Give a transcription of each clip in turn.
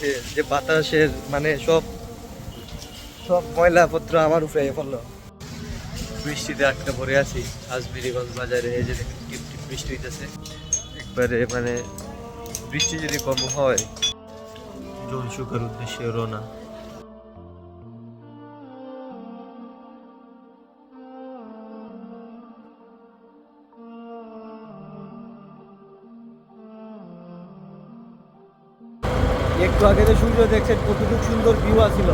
আজকে যে বাতাসের মানে সব সব ময়লাপত্র আমার উপরে পড়ল। বৃষ্টিতে আটকা পড়ে আছি, আজমিরিগঞ্জ বাজারে, এই যে টিপ বৃষ্টি হইতেছে। একবারে মানে বৃষ্টি যদি কম হয় জল শুকার উদ্দেশ্যে রওনা। একটু আগে যে সূর্য দেখছেন কতটুকু সুন্দর ভিউ আছিল।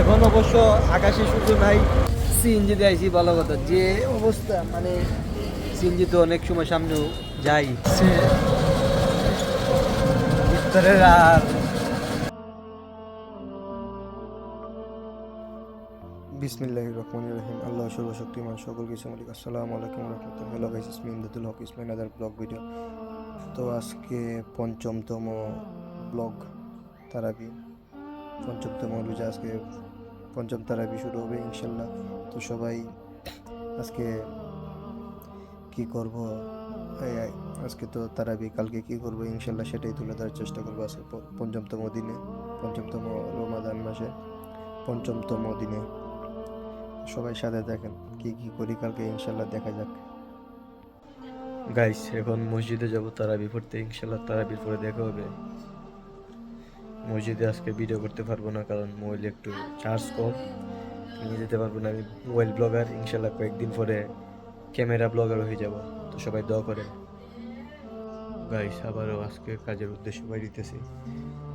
এখন অবশ্য আকাশে সূর্য নাই। সিএনজি দিয়ে আইসি ভালো কথা। যে অবস্থা মানে সিএনজি তো অনেক সময় সামনেও যাই সে ভিতরের আর বিসমিল্লাহ রহমান রহিম। আল্লাহ সর্বশক্তিমান সকল কিছু মালিক। আসসালামু আলাইকুম রহমতুল্লাহ hello guys ইসমি Imdadul Haque Ismail other blog video তো আজকে পঞ্চমতম ব্লগ তারাবি। পঞ্চমতম যে আজকে পঞ্চম তারাবি শুরু হবে, ইনশাল্লাহ। তো সবাই আজকে কি করব? আজকে তো তারাবি, কালকে কি করব? ইনশাল্লাহ সেটাই তুলে ধরার চেষ্টা করব আজকে পঞ্চমতম দিনে। পঞ্চমতম রমাদান মাসে, পঞ্চমতম দিনে। সবাই সাথে দেখেন কি কি করি কালকে ইনশাল্লাহ দেখা যাক। গাইস এখন মসজিদে যাব, তারাবি পড়তে। ইনশাল্লাহ তারাবির পরে দেখা হবে। মসজিদে আজকে ভিডিও করতে পারব না, কারণ মোবাইল একটু চার্জ কম নিয়ে যেতে পারব না। আমি মোবাইল ব্লগার ইনশাল্লাহ কয়েকদিন পরে ক্যামেরা ব্লগার হয়ে যাব। তো সবাই দোয়া করে গাইস আবারও আজকে কাজের উদ্দেশ্য বাইরিতেছি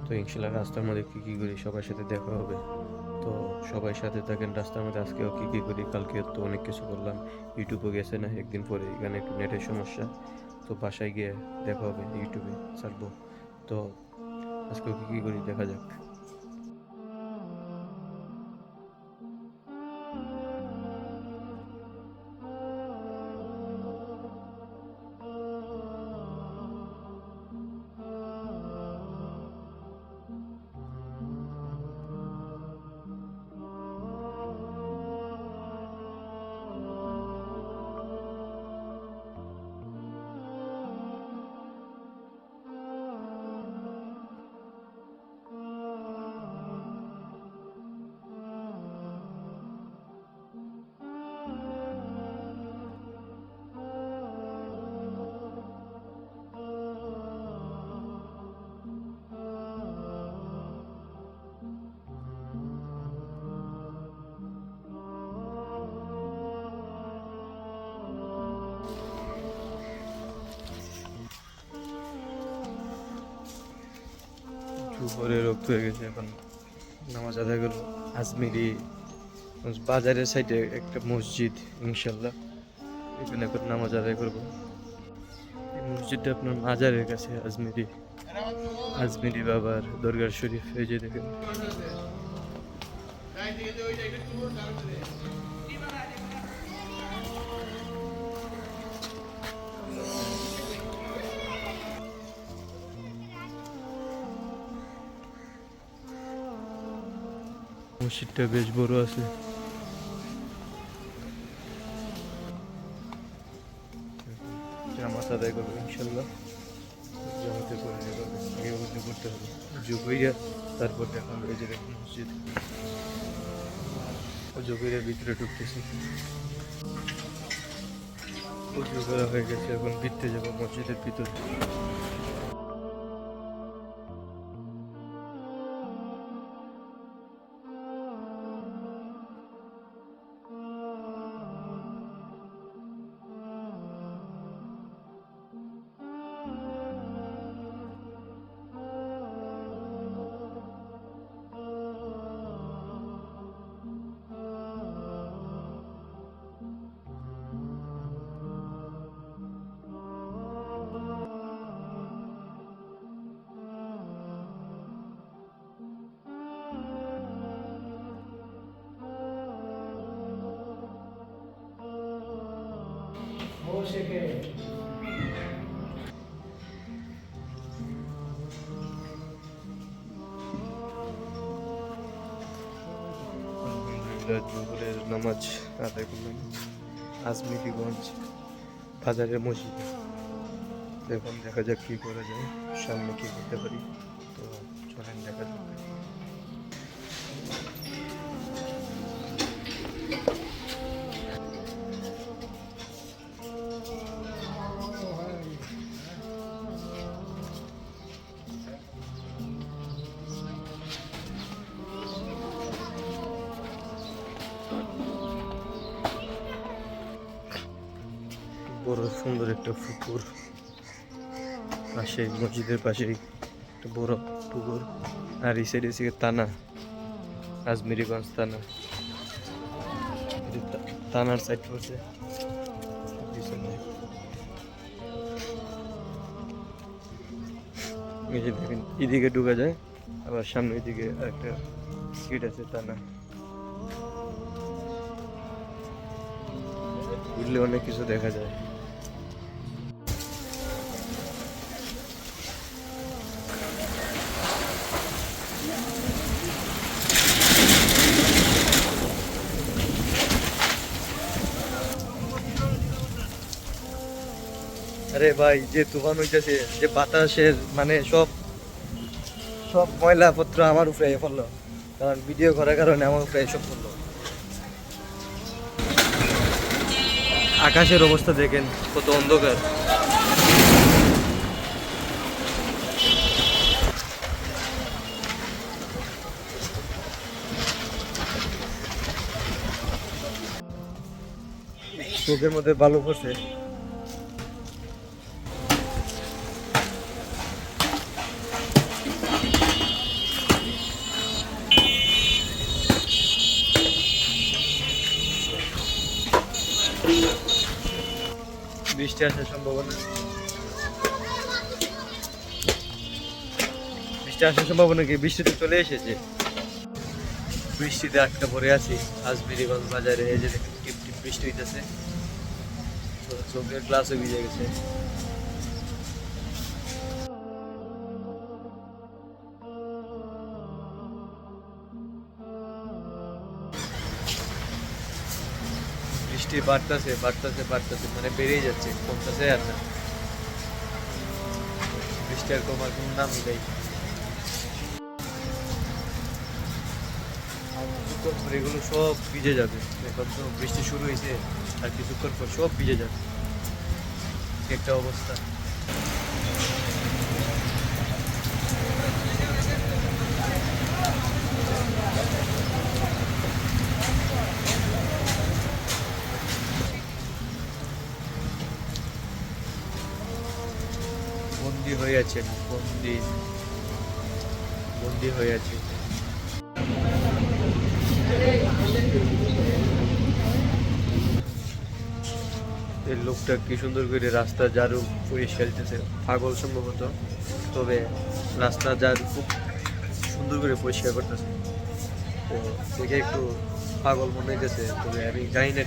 তো ইনশাল্লাহ রাস্তার মধ্যে কী কী করি, সবার সাথে দেখা হবে। তো সবাই সাথে থাকেন, রাস্তার মধ্যে আজকেও কী কী করি, কালকে তো অনেক কিছু করলাম। ইউটিউবে গেছে না, একদিন পরে এখানে একটু নেটের সমস্যা। তো বাসায় গিয়ে দেখা হবে ইউটিউবে ছাড়বো। তো আজকেও কি কী করি দেখা যাক। দুপুরে রক্ত হয়ে গেছে, এখন নামাজ আদায় করব। আজমিরি বাজারের সাইডে একটা মসজিদ, ইনশাল্লাহ। এখানে এখন নামাজ আদায় করব। মসজিদটা আপনার মাজারের কাছে, আজমিরি। আজমিরি বাবার দরগার শরীফ, এই যে দেখেন। মসজিদটা বেশ বড় আছে। করব, ইনশাল্লাহ। করতে হবে। তারপর মসজিদ। ভিতরে ঢুকতেছি। হয়ে গেছে, এখন ভিতরে যাব মসজিদের ভিতরে। দুপুরের নামাজ আদায় করলাম আজমিরিগঞ্জ বাজারের মসজিদ। এখন দেখা যাক কী করা যায়, সামনে কী করতে পারি। বড় সুন্দর একটা পুকুর। পাশে মসজিদের পাশেই একটা বড় পুকুর। আর এই সাইডে থেকে তানা, আজমিরিগঞ্জ তানা। তানার সাইড পড়ছে। এদিকে ঢুকা যায়, আবার সামনে দিকে একটা সিট আছে তানা। ঘুরলে অনেক কিছু দেখা যায়। আরে ভাই, যে তুফান হইতেছে, যে বাতাসের মানে সব সব ময়লাপত্র আমার উপরে পড়ল। কারণ ভিডিও করার কারণে আমার উপরে এসব পড়ল। আকাশের অবস্থা দেখেন, কত অন্ধকার। চোখের মধ্যে ভালো পড়ছে। বৃষ্টি আসার সম্ভাবনা। বৃষ্টি আসার সম্ভাবনা কি? বৃষ্টি তো চলে এসেছে। বৃষ্টিতে আটকা পড়ে আছি। হাজবিরিগঞ্জ বাজারে এই যে টিপ টিপ বৃষ্টি হইতেছে। চোখের গ্লাসও ভিজে গেছে। বৃষ্টি বাড়তেছে বাড়তেছে বাড়তেছে মানে বেড়েই যাচ্ছে, কমতেছে আর না। বৃষ্টি আর কমার কোনো নাম নেই। এগুলো সব ভিজে যাবে। এখন তো বৃষ্টি শুরু হয়েছে, আর কিছুক্ষণ পর সব ভিজে যাবে। একটা অবস্থা বন্দি হয়ে আছেন বন্দি। বন্দি হয়ে আছে। এই লোকটা কি সুন্দর করে রাস্তা ঝাড়ু পরিষ্কার দিতেছে পাগল সম্ভবত। তবে রাস্তা ঝাড়ু খুব সুন্দর করে পরিষ্কার করতেছে। তো দেখে একটু পাগল মনে হইতেছে, তবে আমি জানি না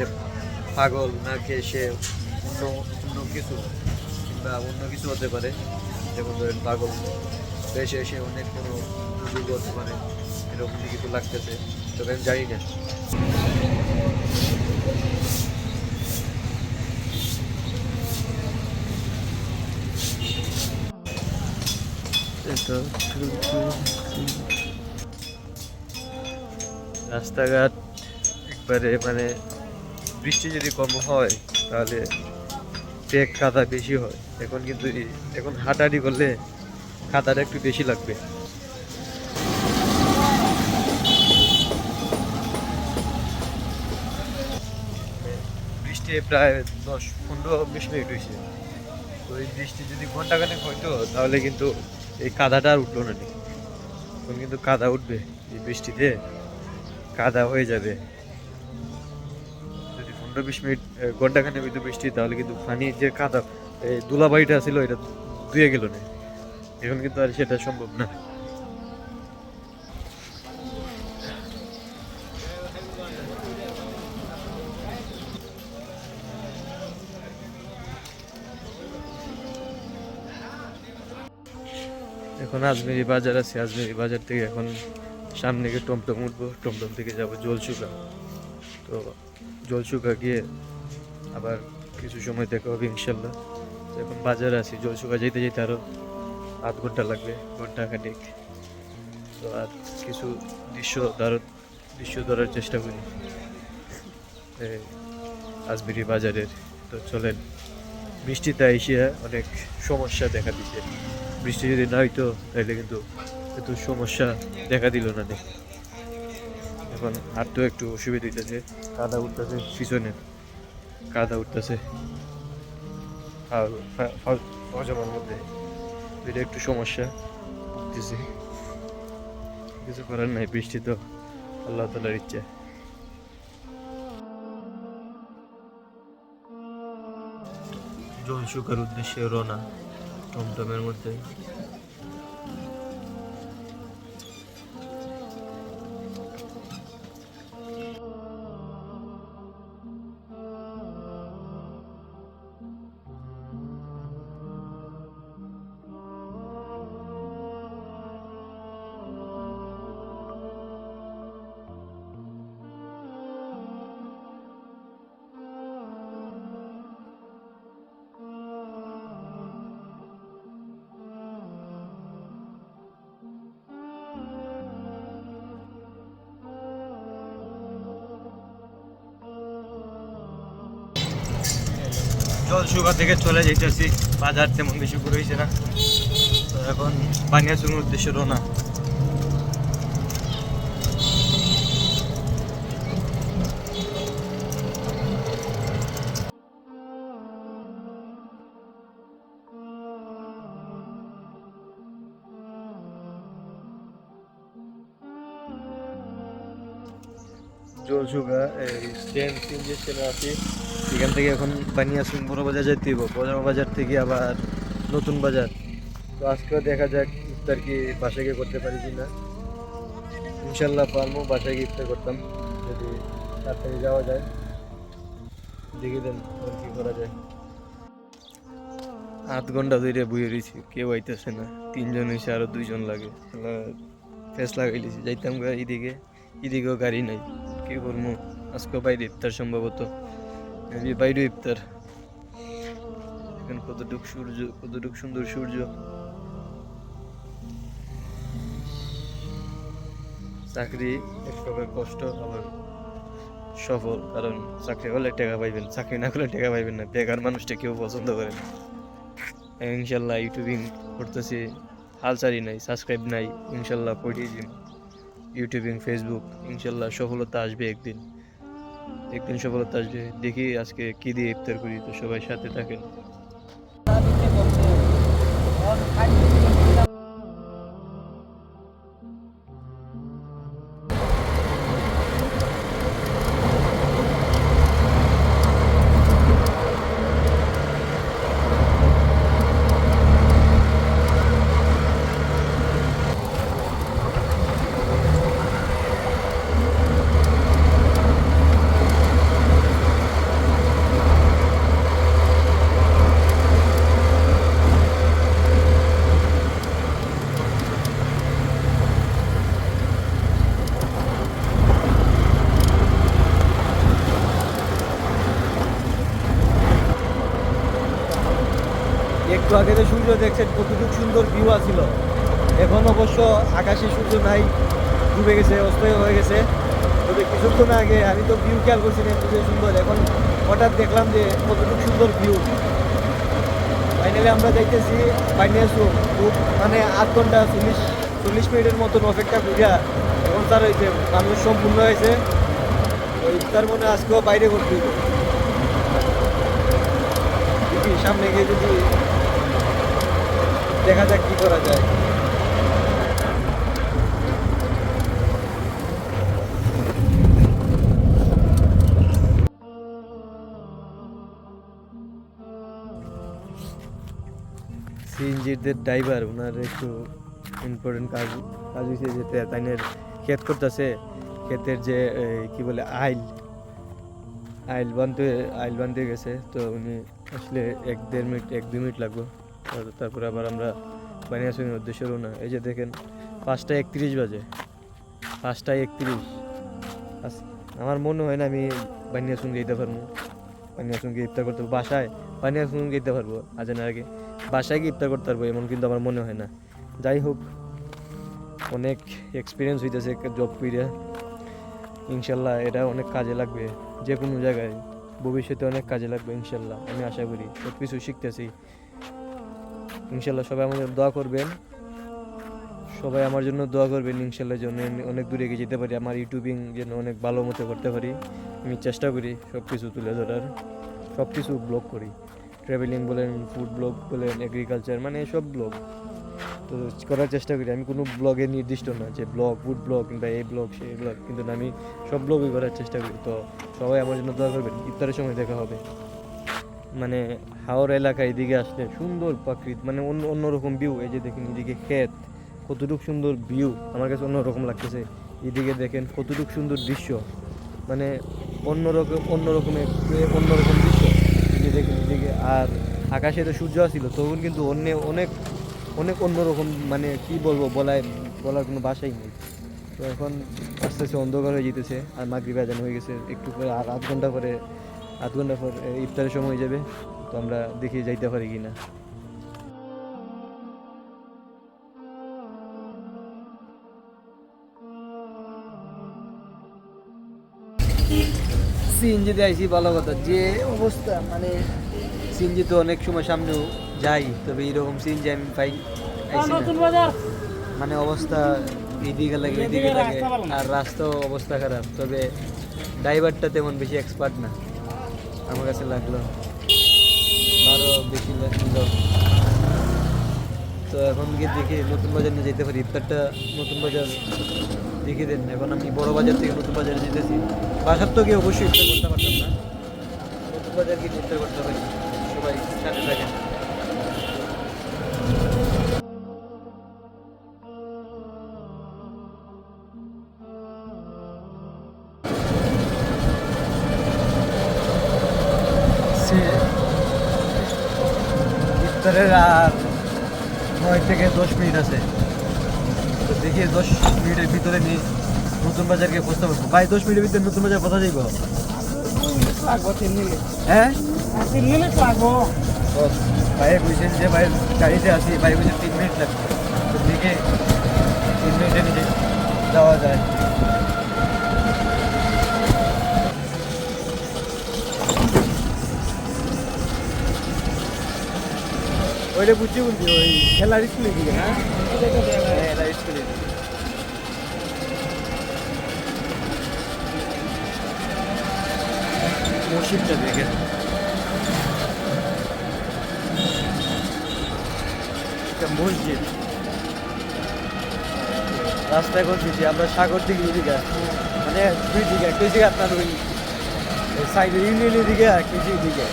পাগল না কে সে অন্য অন্য কিছু কিংবা অন্য কিছু হতে পারে। যেমন ধরেন পাগল। দেশে এসে অনেক কোনো দুর্যোগ হতে পারে, এরকম কিছু লাগতেছে, তবে আমি জানি না। রাস্তাঘাট, একবারে মানে বৃষ্টি যদি কম হয়, তাহলে পেক কাদা বেশি হয়। এখন কিন্তু এখন হাঁটাহাঁটি করলে কাদাটা একটু বেশি লাগবে। বৃষ্টি প্রায় দশ পনেরো বিশ মিনিট হয়েছে। তো এই বৃষ্টি যদি ঘন্টাখানেক হইতো তাহলে কিন্তু এই কাদাটা আর উঠল না এখন কিন্তু কাদা উঠবে এই বৃষ্টিতে কাদা হয়ে যাবে। যদি পনেরো বিশ মিনিট এ, ঘন্টাখানেক হইতো বৃষ্টি তাহলে কিন্তু পানি যে কাদা এই দুলাবাড়িটা ছিল এটা ধুয়ে গেল না। এখন কিন্তু আর সেটা সম্ভব না। এখন আজমেরি বাজার আছে, আজমেরি বাজার থেকে এখন সামনে গিয়ে টমটম উঠবো। টমটম থেকে যাব জলসুকা তো জলসুকা গিয়ে আবার কিছু সময় দেখা হবে ইনশাল্লাহ। এখন বাজারে আছি, জলসুকা যেতে যেতে আরও আধ ঘণ্টা লাগবে, ঘণ্টা খানিক। তো আর কিছু দৃশ্য ধরার দৃশ্য ধরার চেষ্টা করি। আজমেরি বাজারের। তো চলেন, বৃষ্টিতে এসে অনেক সমস্যা দেখা দিচ্ছে বৃষ্টি যদি না হইতো তাহলে কিন্তু এত সমস্যা দেখা দিল না। এখন আর তো একটু অসুবিধা হইতেছে, কাদা উঠতেছে পিছনে। কাদা উঠতেছে। হজমের মধ্যে। এটা একটু সমস্যা। দিছি কিছু করার নাই, বৃষ্টি তো আল্লাহ তালার ইচ্ছা। জল শুকার উদ্দেশ্যে রোনা টমটমের মধ্যে। শুকা থেকে চলে যাইতেছি। বাজার তেমন বেশি করে হয়েছে না। তো এখন বানিয়াচুর উদ্দেশ্যে রওনা। জল শুকা এই স্ট্যান্ড তিন যে আছি এখান থেকে এখন বানিয়াসুন বড় বাজার যাইতে হইব। বড় বাজার থেকে আবার নতুন বাজার। তো আজকেও দেখা যাক ইফতার কি বাসায় গিয়ে করতে পারি কি না ইনশাল্লাহ পারব, বাসায় গিয়ে ইফতার করতাম, যদি তাড়াতাড়ি যাওয়া যায়। দেখে দেন কি করা যায়। আধ ঘণ্টা ধরে বইয়ে রয়েছি কেউ আইতেছে না। তিনজন হয়েছে আরও দুইজন লাগে। ফেস লাগাইলিছি যাইতাম এদিকে এদিকেও গাড়ি নাই। কি করব আজকে বাইরে ইফতার সম্ভবত। মেবি বাইরে ইফতার। এখন কতটুক সূর্য কতটুক সুন্দর সূর্য। চাকরি এক প্রকার কষ্ট, আবার সফল, কারণ চাকরি হলে টাকা পাইবেন, চাকরি না করলে টাকা পাইবেন না। বেকার মানুষটা কেউ পছন্দ করে না। ইনশাল্লাহ ইউটিউবিং করতেছি, হাল চারি নাই সাবস্ক্রাইব নাই, ইনশাল্লাহ পড়িয়ে ইউটিউবিং ফেসবুক ইনশাল্লাহ সফলতা আসবে একদিন। একদিন সফলতা আসবে। দেখি আজকে কি দিয়ে ইফতার করি তো সবাই সাথে থাকেন। একটু আগে তো সূর্য দেখছেন, কতটুকু সুন্দর ভিউ আছিল। এখন অবশ্য আকাশে সূর্য নাই, ডুবে গেছে অস্ত হয়ে গেছে। তবে কিছুক্ষণ আগে আমি তো ভিউ খেয়াল করছি না এত সুন্দর। এখন হঠাৎ দেখলাম যে কতটুকু সুন্দর ভিউ ফাইনালি আমরা যাইতেছি বাইনিয়াসু খুব মানে আধ ঘণ্টা, চল্লিশ চল্লিশ মিনিটের মতন অপেক্ষা করিয়া এখন তার হয়েছে মানুষ সম্পূর্ণ হয়েছে। ওই তার মনে আজকেও বাইরে করতে সামনে গিয়ে যদি দেখা যাক কি করা যায়। সিএনজির ড্রাইভার ওনার একটু ইম্পর্টেন্ট কাজ কাজ হয়েছে যেতে তাইনের ক্ষেত করতেছে। ক্ষেতের যে কি বলে, আইল। আইল বানতে আইল বানতে গেছে। তো উনি আসলে এক দেড় মিনিট এক দু মিনিট লাগবে। তারপরে আবার আমরা বানিয়াসুনের উদ্দেশ্যে রওনা। এই যে দেখেন পাঁচটা একত্রিশ বাজে। পাঁচটা একত্রিশ। আমার মনে হয় না আমি বানিয়াসুন যেতে পারব। বানিয়াসুনকে ইফতার করতে পারব। বাসায় বানিয়াসুন যেতে পারব আজানের আগে। বাসায় গিয়ে ইফতার করতে পারব, এমন কিন্তু আমার মনে হয় না। যাই হোক, অনেক এক্সপিরিয়েন্স হইতেছে জব কইরা। ইনশাল্লাহ এটা অনেক কাজে লাগবে। যে কোনো জায়গায় ভবিষ্যতে অনেক কাজে লাগবে ইনশাল্লাহ, আমি আশা করি। সব কিছু শিখতেছি। ইনশাল্লাহ সবাই আমাদের দোয়া করবেন। সবাই আমার জন্য দোয়া করবেন ইনশাল্লাহ আমি অনেক দূরে এগিয়ে যেতে পারি, আমার ইউটিউবিং যেন অনেক ভালো মতো করতে পারি। আমি চেষ্টা করি সব কিছু তুলে ধরার সব কিছু ব্লগ করি। ট্রাভেলিং বলেন ফুড ব্লগ বলেন এগ্রিকালচার মানে সব ব্লগ তো করার চেষ্টা করি, আমি কোনো ব্লগে নির্দিষ্ট না যে ব্লগ ফুড ব্লগ কিংবা এই ব্লগ সেই ব্লগ কিন্তু আমি সব ব্লগই করার চেষ্টা করি। তো সবাই আমার জন্য দোয়া করবেন, ইফতারের সময় দেখা হবে। মানে হাওড় এলাকা এদিকে আসলে সুন্দর প্রাকৃত মানে অন্য অন্যরকম ভিউ এই যে দেখেন এদিকে ক্ষেত, কতটুকু সুন্দর ভিউ আমার কাছে অন্যরকম লাগতেছে। এদিকে দেখেন কতটুকু সুন্দর দৃশ্য মানে অন্যরকম অন্যরকম অন্যরকম দৃশ্য। দেখেন এদিকে, আর আকাশে তো সূর্য আসছিল তখন কিন্তু অন্য অনেক অনেক অন্যরকম মানে কি বলব, বলায় বলার কোনো বাসাই নেই। তো এখন আস্তে আস্তে অন্ধকার হয়ে যেতেছে, আর মাগরিব আজান হয়ে গেছে, একটু পরে আর আধ ঘণ্টা পরে আধ ঘণ্টা পর ইফতারের সময় যাবে তো আমরা দেখি যাইতে পারি কি না সিএনজিতে আইসি ভালো কথা যে অবস্থা মানে সিএনজি তো অনেক সময় সামনেও যাই তবে এইরকম সিএনজি আমি পাই মানে অবস্থা এদিকে লাগে এদিকে লাগে আর রাস্তাও অবস্থা খারাপ তবে ড্রাইভারটা তেমন বেশি এক্সপার্ট না। আমার কাছে লাগল। আরও বেশি লাগল। তো এখন গিয়ে দেখি নতুন বাজার নিয়ে যেতে পারি। ইফতারটা নতুন বাজার দেখে দেন। এখন আমি বড় বাজার থেকে নতুন বাজারে যেতেছি। বাসার তো গিয়ে অবশ্যই ইফতার করতে পারতাম না। নতুন বাজার গিয়ে ইফতার করতে পারি। সবাই সাথে থাকেন। ইফতারের আর নয় থেকে দশ মিনিট আছে। তো দেখি দশ মিনিটের ভিতরে নিয়ে নতুন বাজারকে পৌঁছতে পারব ভাই, দশ মিনিটের ভিতরে নতুন বাজার কোথা যাইব? হ্যাঁ? ভাই বুঝছেন যে ভাই গাড়িতে আছি, ভাই বুঝছেন তিন মিনিট লাগবে। তো দেখে তিন মিনিটের নিচে যাওয়া যায়। ওইটা বুঝছি বলছি ওই খেলার স্কুলের দিকে হ্যাঁ খেলার স্কুলের দিকে মসজিদটা দেখে একটা মসজিদ রাস্তায় করতেছি আমরা সাগর দিকে দিকে মানে দুই দিকে একটা দিকে আপনার ওই সাইড ইউনিয়নের দিকে আর একটা দিকে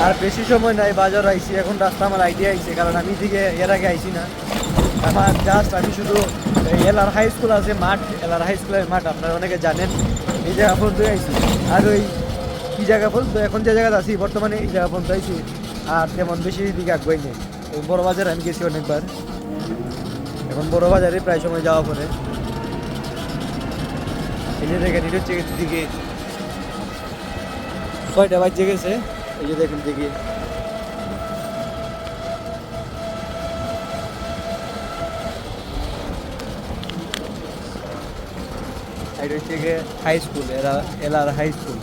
আর বেশি সময় নাই, বাজার আইছি, এখন রাস্তা আমার আইডিয়া আইছে, কারণ আমি দিকে এর আগে আইছি না। আমার জাস্ট আমি শুধু এলার হাই স্কুল আছে, মাঠ এলার হাই স্কুলের মাঠ, আপনারা অনেকে জানেন, এই জায়গা পর্যন্ত আইছি। আর ওই কি জায়গা পর্যন্ত, এখন যে জায়গাতে আছি, বর্তমানে এই জায়গা পর্যন্ত আইছি, আর তেমন বেশি দিকে আগুয়াই নেই। বড় বাজার আমি গেছি অনেকবার। এখন বড় বাজারে প্রায় সময় যাওয়া পরে। এই যে দেখেন, এটা হচ্ছে দিকে কয়টা বাজে গেছে। এই যে দেখুন দেখি। এটা হচ্ছে গিয়ে হাই স্কুল এলার হাই স্কুল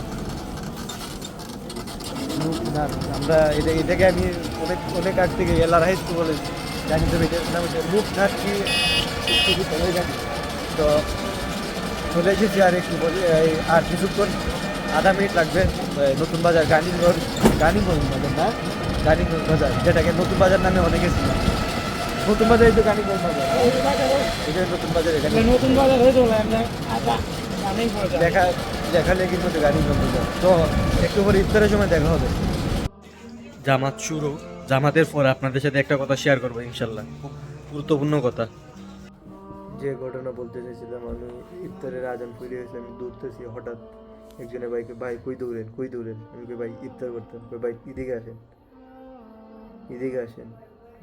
আমরা এটা এটাকে আমি অনেক অনেক আগ থেকে এলার হাই স্কুল বলে জানি তো এটার নাম কি তো চলে এসেছি আর একটু বলি আর কিছুক্ষণ আধা মিনিট লাগবে নতুন বাজার গানিগঞ্জ গানিগঞ্জ বাজার না? গানিগঞ্জ বাজার যেটাকে নতুন বাজার নামে অনেকে ছিল নতুন বাজার এই তো গানিগঞ্জ বাজার। এটা নতুন বাজার এখানে। নতুন বাজার হয়ে চলে দেখা দেখালে কিন্তু গানিগঞ্জ বাজার। তো একটু পরে ইফতারের সময় দেখা হবে। জামাত শুরু। জামাতের পর আপনাদের সাথে একটা কথা শেয়ার করব ইনশাল্লাহ। খুব গুরুত্বপূর্ণ কথা। যে ঘটনা বলতে চাইছিলাম আমি ইফতারের আজান ফিরে এসে আমি দৌড়তেছি হঠাৎ। একজনের বাইকে, ভাই, কই দৌড়েন কই দৌড়েন? আমি কই, ভাই, ইফতার করতাম। কই, ভাই, এদিকে আসেন। এদিকে আসেন?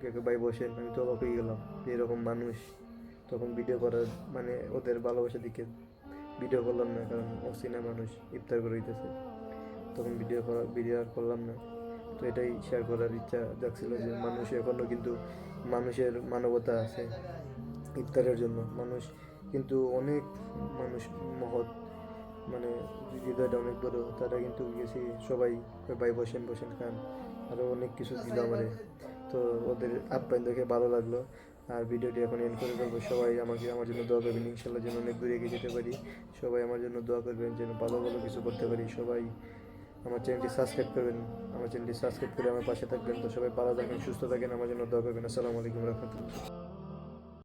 কে ভাই, বসেন। আমি তো অবাক হয়ে গেলাম এরকম মানুষ তখন ভিডিও করার মানে ওদের ভালোবাসা দিকে ভিডিও করলাম না, কারণ অচেনা মানুষ ইফতার করে দিতেছে। তখন ভিডিও করা ভিডিও আর করলাম না। তো এটাই শেয়ার করার ইচ্ছা যাচ্ছিল যে মানুষ এখনও কিন্তু মানুষের মানবতা আছে ইফতারের জন্য। মানুষ কিন্তু অনেক মানুষ মহৎ মানে হৃদয়টা অনেক বড়, তারা কিন্তু গেছি সবাই ভাই বসেন বসেন, খান। আরও অনেক কিছু দিল আমারে তো ওদের আপ্যায়ন দেখে ভালো লাগল। আর ভিডিওটি এখন এন্ড করে দেবো সবাই আমাকে, আমার জন্য দোয়া করবেন। ইনশাল্লাহ যেন অনেক দূরে এগিয়ে যেতে পারি। সবাই আমার জন্য দোয়া করবেন যেন ভালো ভালো কিছু করতে পারি। সবাই আমার চ্যানেলটি সাবস্ক্রাইব করবেন। আমার চ্যানেলটি সাবস্ক্রাইব করে আমার পাশে থাকবেন। তো সবাই ভালো থাকেন, সুস্থ থাকেন। আমার জন্য দোয়া করবেন। আসসালামু আলাইকুম রহমতুল্লাহ।